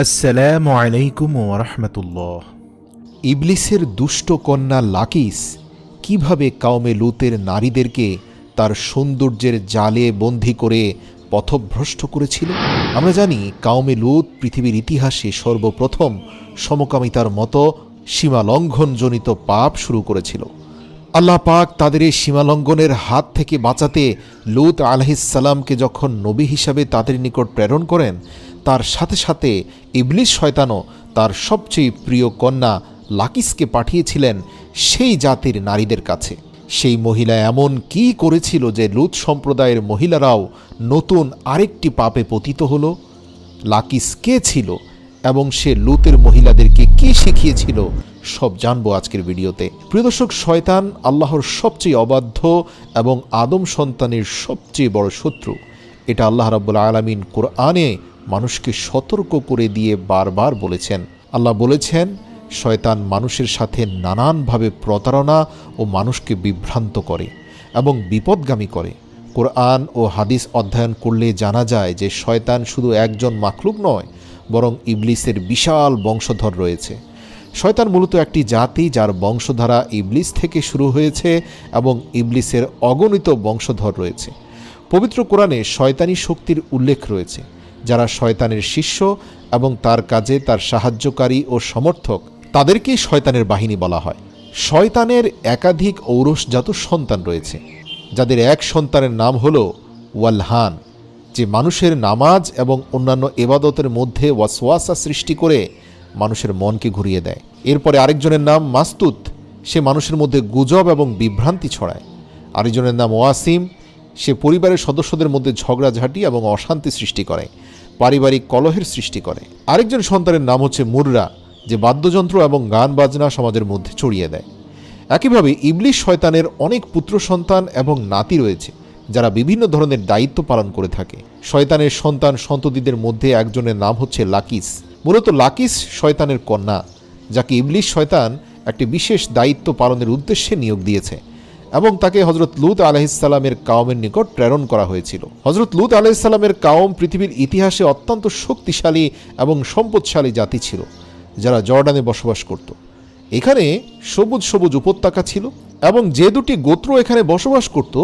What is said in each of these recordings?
আসসালামু আলাইকুম ওরহমতুল্লাহ ইবলিসের দুষ্ট কন্যা লাকিস কীভাবে কাউমে লুতের নারীদেরকে তার সৌন্দর্যের জালে বন্দি করে পথভ্রষ্ট করেছিল? আমরা জানি কাউমে লুত পৃথিবীর ইতিহাসে সর্বপ্রথম সমকামিতার মতো সীমালঙ্ঘনজনিত পাপ শুরু করেছিল। আল্লাহ পাক তাদের এই সীমালঙ্ঘনের হাত থেকে বাঁচাতে লুত আলহিসাল্লামকে যখন নবী হিসাবে তাদের নিকট প্রেরণ করেন, তার সাথে সাথে ইবলিস শয়তানও তার সবচেয়ে প্রিয় কন্যা লাকিসকে পাঠিয়েছিলেন সেই জাতির নারীদের কাছে। সেই মহিলা এমন কি করেছিল যে লুত সম্প্রদায়ের মহিলারাও নতুন আরেকটি পাপে পতিত হলো? লাকিস কে ছিল এবং সে লুতের মহিলাদেরকে কি শিখিয়েছিল? সব জানব আজকের ভিডিওতে। প্রিয় দর্শক, শয়তান আল্লাহর সবচেয়ে অবাধ্য এবং আদম সন্তানের সবচেয়ে বড় শত্রু। এটা আল্লাহ রাব্বুল আলামিন কোরআনে মানুষকে সতর্ক করে দিয়ে বারবার বলেছেন। আল্লাহ বলেছেন, শয়তান মানুষের সাথে নানানভাবে প্রতারণা ও মানুষকে বিভ্রান্ত করে এবং বিপদগামী করে। কোরআন ও হাদিস অধ্যয়ন করলে জানা যায় যে শয়তান শুধু একজন মাখলুক নয়, বরং ইবলিসের বিশাল বংশধর রয়েছে। শয়তান মূলত একটি জাতি যার বংশধারা ইবলিস থেকে শুরু হয়েছে এবং ইবলিসের অগণিত বংশধর রয়েছে। পবিত্র কোরআনে শয়তানি শক্তির উল্লেখ রয়েছে, যারা শয়তানের শিষ্য এবং তার কাজে তার সাহায্যকারী ও সমর্থক তাদেরকেই শয়তানের বাহিনী বলা হয়। শয়তানের একাধিক ঔরসজাত সন্তান রয়েছে, যাদের এক সন্তানের নাম হল ওয়ালহান, যে মানুষের নামাজ এবং অন্যান্য এবাদতের মধ্যে ওয়াসওয়াসা সৃষ্টি করে মানুষের মনকে ঘুরিয়ে দেয়। এরপরে আরেকজনের নাম মাস্তুত। সে মানুষের মধ্যে গুজব এবং বিভ্রান্তি ছড়ায়। আরেকজনের নাম ওয়াসিম। সে পরিবারের সদস্যদের মধ্যে ঝগড়াঝাঁটি এবং অশান্তি সৃষ্টি করে। পারিবারিক কলহের সৃষ্টি করে। আরেকজন সন্তানের নাম হচ্ছে মুররা, যে বাদ্যযন্ত্র এবং গান বাজনা সমাজের মধ্যে ছড়িয়ে দেয়। একইভাবে ইবলিশ শয়তানের অনেক পুত্র সন্তান এবং নাতি রয়েছে, যারা বিভিন্ন ধরনের দায়িত্ব পালন করে থাকে। শয়তানের সন্তান সন্ততিদের মধ্যে একজনের নাম হচ্ছে লাকিস। মূলত লাকিস শয়তানের কন্যা, যাকে ইবলিশ শয়তান একটি বিশেষ দায়িত্ব পালনের উদ্দেশ্যে নিয়োগ দিয়েছে এবং তাকে হজরত লুত আলাহিসাল্লামের কাওমের নিকট প্রেরণ করা হয়েছিল। হজরত লুত আলাহিসাল্লামের কাওম পৃথিবীর ইতিহাসে অত্যন্ত শক্তিশালী এবং সম্পদশালী জাতি ছিল, যারা জর্ডানে বসবাস করত। এখানে সবুজ সবুজ উপত্যকা ছিল এবং যে দুটি গোত্র এখানে বসবাস করত,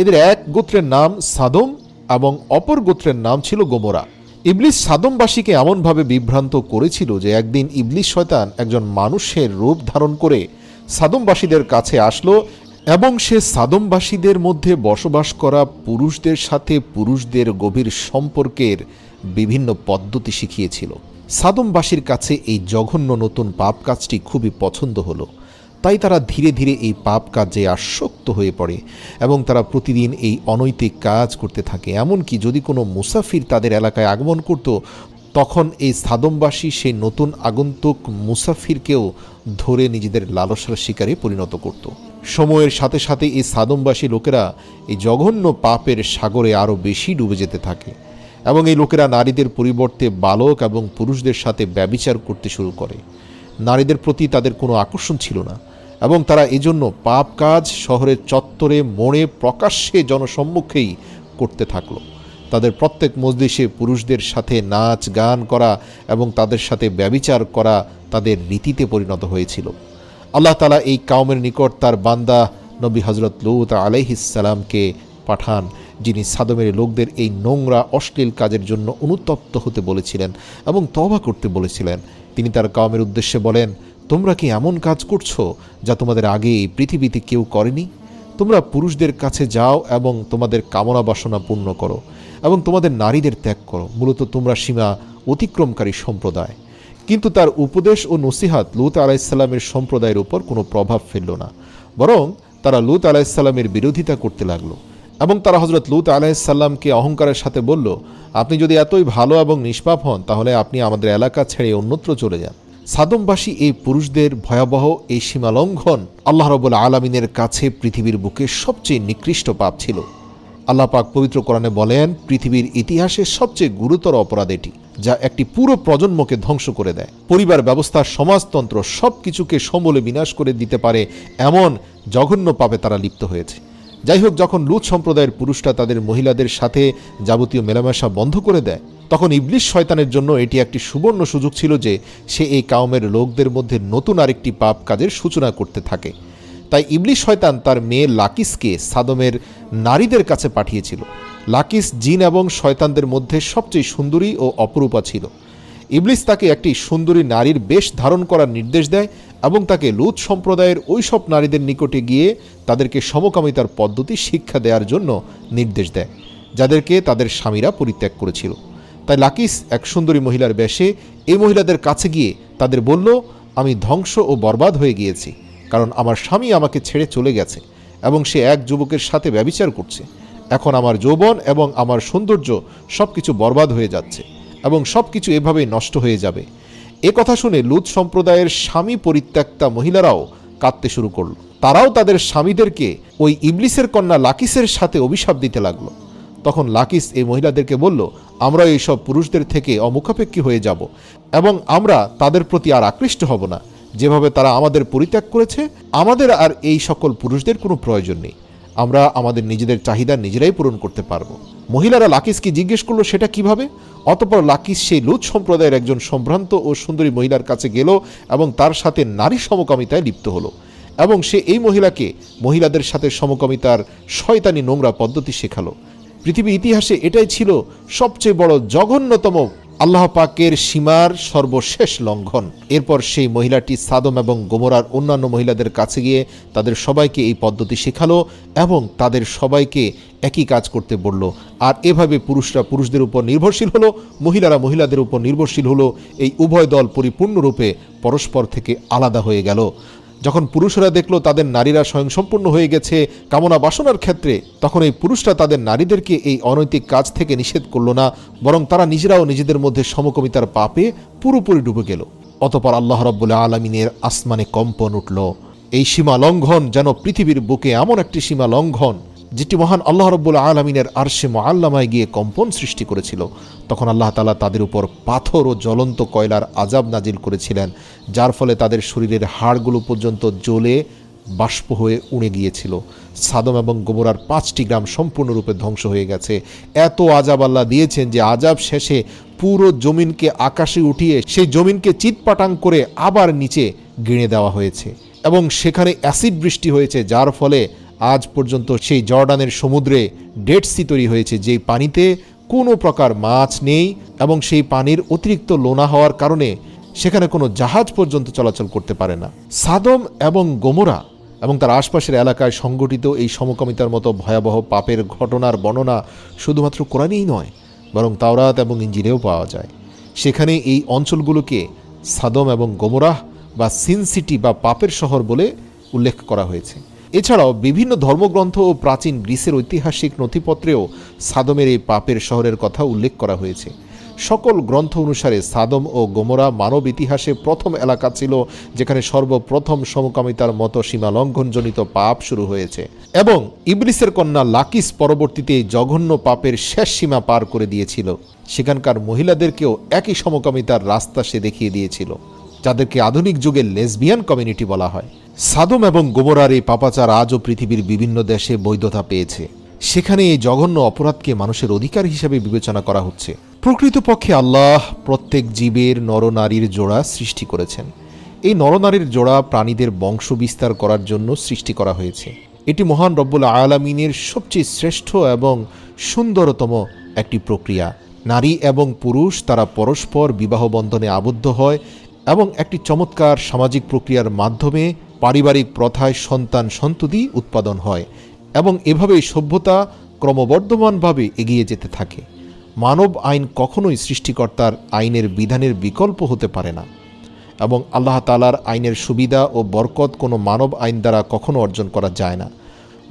এদের এক গোত্রের নাম সাদম এবং অপর গোত্রের নাম ছিল গোমরা। ইবলিস সাদমবাসীকে এমনভাবে বিভ্রান্ত করেছিল যে একদিন ইবলিস শয়তান একজন মানুষের রূপ ধারণ করে সাদমবাসীদের কাছে আসলো এবং সে সাদমবাসীদের মধ্যে বসবাস করা পুরুষদের সাথে পুরুষদের গভীর সম্পর্কের বিভিন্ন পদ্ধতি শিখিয়েছিল। সাদমবাসীর কাছে এই জঘন্য নতুন পাপ কাজটি খুবই পছন্দ হলো। তাই তারা ধীরে ধীরে এই পাপ কাজে আসক্ত হয়ে পড়ে এবং তারা প্রতিদিন এই অনৈতিক কাজ করতে থাকে। এমনকি যদি কোনো মুসাফির তাদের এলাকায় আগমন করত, তখন এই সাদমবাসী সেই নতুন আগন্তুক মুসাফিরকেও ধরে নিজেদের লালসার শিকারে পরিণত করত। সময়ের সাথে সাথে এই সাদমবাসী লোকেরা এই জঘন্য পাপের সাগরে আরও বেশি ডুবে যেতে থাকে এবং এই লোকেরা নারীদের পরিবর্তে বালক এবং পুরুষদের সাথে ব্যবিচার করতে শুরু করে। নারীদের প্রতি তাদের কোনো আকর্ষণ ছিল না। এবং তারা এজন্য পাপ কাজ শহরের চত্বরে মোড়ে প্রকাশ্যে জনসম্মুখেই করতে থাকল। তাদের প্রত্যেক মজলিসে পুরুষদের সাথে নাচ, গান করা এবং তাদের সাথে ব্যবিচার করা তাদের রীতিতে পরিণত হয়েছিল। আল্লাহ তালা এই কাউমের নিকট তার বান্দা নবী হজরত লুত আলাইহিসালামকে পাঠান, যিনি সাদমের লোকদের এই নোংরা, অশ্লীল কাজের জন্য অনুতপ্ত হতে বলেছিলেন এবং তবা করতে বলেছিলেন। তিনি তার কাউমের উদ্দেশ্যে বলেন তোমরা কি এমন কাজ করছ যা তোমাদের আগে এই পৃথিবীতে কেউ করেনি? তোমরা পুরুষদের কাছে যাও এবং তোমাদের কামনা বাসনা পূর্ণ করো এবং তোমাদের নারীদের ত্যাগ করো। মূলত তোমরা সীমা অতিক্রমকারী সম্প্রদায়। কিন্তু তার উপদেশ ও নসিহাত লুত আলাইসাল্লামের সম্প্রদায়ের উপর কোনো প্রভাব ফেলল না। বরং তারা লুত আলাইসাল্লামের বিরোধিতা করতে লাগল এবং তারা হজরত লুত আলাইসাল্লামকে অহংকারের সাথে বলল, আপনি যদি এতই ভালো এবং নিষ্পাপ হন, তাহলে আপনি আমাদের এলাকা ছেড়ে অন্যত্র চলে যান। সাদমবাসী এই পুরুষদের ভয়াবহ এই সীমালঙ্ঘন আল্লাহ রবুল আলমিনের কাছে পৃথিবীর বুকে সবচেয়ে নিকৃষ্ট পাপ ছিল। আল্লাহ পাক পবিত্র কোরআনে বলেন, পৃথিবীর ইতিহাসে সবচেয়ে গুরুতর অপরাধ এটি, যা একটি পুরো প্রজন্মকে ধ্বংস করে দেয়। পরিবার ব্যবস্থা, সমাজতন্ত্র সব কিছুকে সমূলে বিনাশ করে দিতে পারে এমন জঘন্য পাপে তারা লিপ্ত হয়েছে। যাই হোক, যখন লুত সম্প্রদায়ের পুরুষরা তাদের মহিলাদের সাথে যাবতীয় মেলামেশা বন্ধ করে দেয় তখন ইবলিশ শয়তানের জন্য এটি একটি সুবর্ণ সুযোগ ছিল যে সে এই কাউমের লোকদের মধ্যে নতুন আরেকটি পাপ কাজের সূচনা করতে থাকে। তাই ইবলিশ শয়তান তার মেয়ে লাকিসকে সাদমের নারীদের কাছে পাঠিয়েছিল। লাকিস জিন এবং শয়তানদের মধ্যে সবচেয়ে সুন্দরী ও অপরূপা ছিল। ইবলিস তাকে একটি সুন্দরী নারীর বেশ ধারণ করার নির্দেশ দেয় এবং তাকে লুত সম্প্রদায়ের ওইসব নারীদের নিকটে গিয়ে তাদেরকে সমকামিতার পদ্ধতি শিক্ষা দেওয়ার জন্য নির্দেশ দেয়, যাদেরকে তাদের স্বামীরা পরিত্যাগ করেছিল। তাই লাকিস এক সুন্দরী মহিলার বেশে এই মহিলাদের কাছে গিয়ে তাদের বলল, আমি ধ্বংস ও বরবাদ হয়ে গিয়েছি, কারণ আমার স্বামী আমাকে ছেড়ে চলে গেছে এবং সে এক যুবকের সাথে ব্যবিচার করছে। এখন আমার যৌবন এবং আমার সৌন্দর্য সব কিছু বরবাদ হয়ে যাচ্ছে এবং সব কিছু এভাবেই নষ্ট হয়ে যাবে। এ কথা শুনে লুত সম্প্রদায়ের স্বামী পরিত্যক্তা মহিলারাও কাঁদতে শুরু করল। তারাও তাদের স্বামীদেরকে ওই ইবলিসের কন্যা লাকিসের সাথে অভিশাপ দিতে লাগল। তখন লাকিস এই মহিলাদেরকে বলল, আমরা এইসব পুরুষদের থেকে অমুখাপেক্ষী হয়ে যাব এবং আমরা তাদের প্রতি আর আকৃষ্ট হব না। যেভাবে তারা আমাদের পরিত্যাগ করেছে, আমাদের আর এই সকল পুরুষদের কোনো প্রয়োজন নেই। আমরা আমাদের নিজেদের চাহিদা নিজেরাই পূরণ করতে পারব। মহিলারা লাকিসকে জিজ্ঞেস করল, সেটা কীভাবে? অতপর লাকিস সেই লুত সম্প্রদায়ের একজন সম্ভ্রান্ত ও সুন্দরী মহিলার কাছে গেল এবং তার সাথে নারী সমকামিতায় লিপ্ত হলো। এবং সে এই মহিলাকে মহিলাদের সাথে সমকামিতার শয়তানি নোংরা পদ্ধতি শেখালো। পৃথিবীর ইতিহাসে এটাই ছিল সবচেয়ে বড় জঘন্যতম আল্লাহ পাকের সীমার সর্বশেষ লঙ্ঘন। এরপর সেই মহিলাটি সাদম এবং গোমরার অন্যান্য মহিলাদের কাছে গিয়ে তাদের সবাইকে এই পদ্ধতি শেখালো এবং তাদের সবাইকে একই কাজ করতে বলল। আর এভাবে পুরুষরা পুরুষদের উপর নির্ভরশীল হলো, মহিলারা মহিলাদের উপর নির্ভরশীল হলো, এই উভয় দল পরিপূর্ণরূপে পরস্পর থেকে আলাদা হয়ে গেল। যখন পুরুষরা দেখল তাদের নারীরা স্বয়ংসম্পূর্ণ হয়ে গেছে কামনা বাসনার ক্ষেত্রে, তখন এই পুরুষরা তাদের নারীদেরকে এই অনৈতিক কাজ থেকে নিষেধ করল না, বরং তারা নিজেরাও নিজেদের মধ্যে সমকমিতার পাপে পুরোপুরি ডুবে গেল। অতপর আল্লাহ রব্বুল্লা আলমিনের আসমানে কম্পন উঠল। এই সীমা লঙ্ঘন যেন পৃথিবীর বুকে এমন একটি সীমা লঙ্ঘন যেটি মহান আল্লাহ রব্বুল আলমিনের আরশে মোয়াল্লামায় গিয়ে কম্পন সৃষ্টি করেছিল, তখন আল্লাহ তালা তাদের উপর পাথর ও জ্বলন্ত কয়লার আজাব নাজিল করেছিলেন, যার ফলে তাদের শরীরের হাড়গুলো পর্যন্ত জ্বলে বাষ্প হয়ে উড়ে গিয়েছিল। সাদম এবং গোমরার পাঁচটি গ্রাম সম্পূর্ণরূপে ধ্বংস হয়ে গেছে। এত আজাব আল্লাহ দিয়েছেন যে আজাব শেষে পুরো জমিনকে আকাশে উঠিয়ে সেই জমিনকে চিৎপাটাং করে আবার নিচে গিঁড়ে দেওয়া হয়েছে এবং সেখানে অ্যাসিড বৃষ্টি হয়েছে, যার ফলে আজ পর্যন্ত সেই জর্ডানের সমুদ্রে ডেড সি তৈরি হয়েছে, যেই পানিতে কোনো প্রকার মাছ নেই এবং সেই পানির অতিরিক্ত লোনা হওয়ার কারণে সেখানে কোনো জাহাজ পর্যন্ত চলাচল করতে পারে না। সাদম এবং গোমরা এবং তার আশপাশের এলাকায় সংগঠিত এই সমকামিতার মতো ভয়াবহ পাপের ঘটনার বর্ণনা শুধুমাত্র কোরআনেই নয়, বরং তাওরাত এবং ইঞ্জিনেও পাওয়া যায়। সেখানে এই অঞ্চলগুলোকে সাদম এবং গোমরাহ বা সিন সিটি বা পাপের শহর বলে উল্লেখ করা হয়েছে। এছাড়াও বিভিন্ন ধর্মগ্রন্থ ও প্রাচীন গ্রিসের ঐতিহাসিক নথিপত্রেও সাদমের এই পাপের শহরের কথা উল্লেখ করা হয়েছে। সকল গ্রন্থ অনুসারে সাদম ও গোমরা মানব ইতিহাসে প্রথম এলাকা ছিল যেখানে সর্বপ্রথম সমকামিতার মতো সীমা লঙ্ঘনজনিত পাপ শুরু হয়েছে এবং ইবলিসের কন্যা লাকিস পরবর্তীতে জঘন্য পাপের শেষ সীমা পার করে দিয়েছিল। সেখানকার মহিলাদেরকেও একই সমকামিতার রাস্তা সে দেখিয়ে দিয়েছিল, যাদেরকে আধুনিক যুগে লেসবিয়ান কমিউনিটি বলা হয়। সাদম এবং গোমরার এই পাপাচার আজও পৃথিবীর বিভিন্ন দেশে বৈধতা পেয়েছে। সেখানে এই জঘন্য অপরাধকে মানুষের অধিকার হিসেবে বিবেচনা করা হচ্ছে। প্রকৃতপক্ষে আল্লাহ প্রত্যেক জীবের নরনারীর জোড়া সৃষ্টি করেছেন। এই নরনারীর জোড়া প্রাণীদের বংশ বিস্তার করার জন্য সৃষ্টি করা হয়েছে। এটি মহান রব্বুল আলামিনের সবচেয়ে শ্রেষ্ঠ এবং সুন্দরতম একটি প্রক্রিয়া। নারী এবং পুরুষ তারা পরস্পর বিবাহ বন্ধনে আবদ্ধ হয় এবং একটি চমৎকার সামাজিক প্রক্রিয়ার মাধ্যমে পারিবারিক প্রথায় সন্তান সন্ততি উৎপাদন হয় এবং এভাবেই সভ্যতা ক্রমবর্ধমানভাবে এগিয়ে যেতে থাকে। মানব আইন কখনোই সৃষ্টিকর্তার আইনের বিধানের বিকল্প হতে পারে না এবং আল্লাহ তালার আইনের সুবিধা ও বরকত কোনো মানব আইন দ্বারা কখনো অর্জন করা যায় না।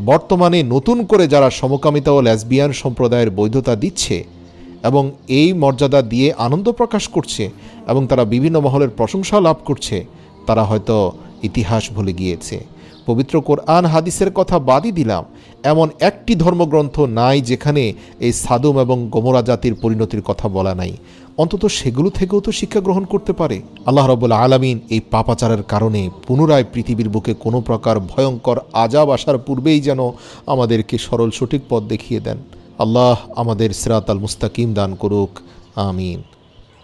বর্তমানে নতুন করে যারা সমকামিতা ও ল্যাসবিয়ান সম্প্রদায়ের বৈধতা দিচ্ছে এবং এই মর্যাদা দিয়ে আনন্দ প্রকাশ করছে এবং তারা বিভিন্ন মহলের প্রশংসা লাভ করছে, তারা হয়তো ইতিহাস ভুলে গিয়েছে। পবিত্র কোরআন হাদিসের কথা বাদই দিলাম। এমন একটি ধর্মগ্রন্থ নাই যেখানে এই সাদম এবং গোমরা জাতির পরিণতির কথা বলা নাই। অন্তত সেগুলো থেকেও তো শিক্ষা গ্রহণ করতে পারে। আল্লাহ রবুল্লা আলামিন এই পাপাচারের কারণে পুনরায় পৃথিবীর বুকে কোনো প্রকার ভয়ঙ্কর আজাব আসার পূর্বেই যেন আমাদেরকে সরল সঠিক পথ দেখিয়ে দেন। আল্লাহ আমাদের সিরাত আল মুস্তাকিম দান করুক। আমিন।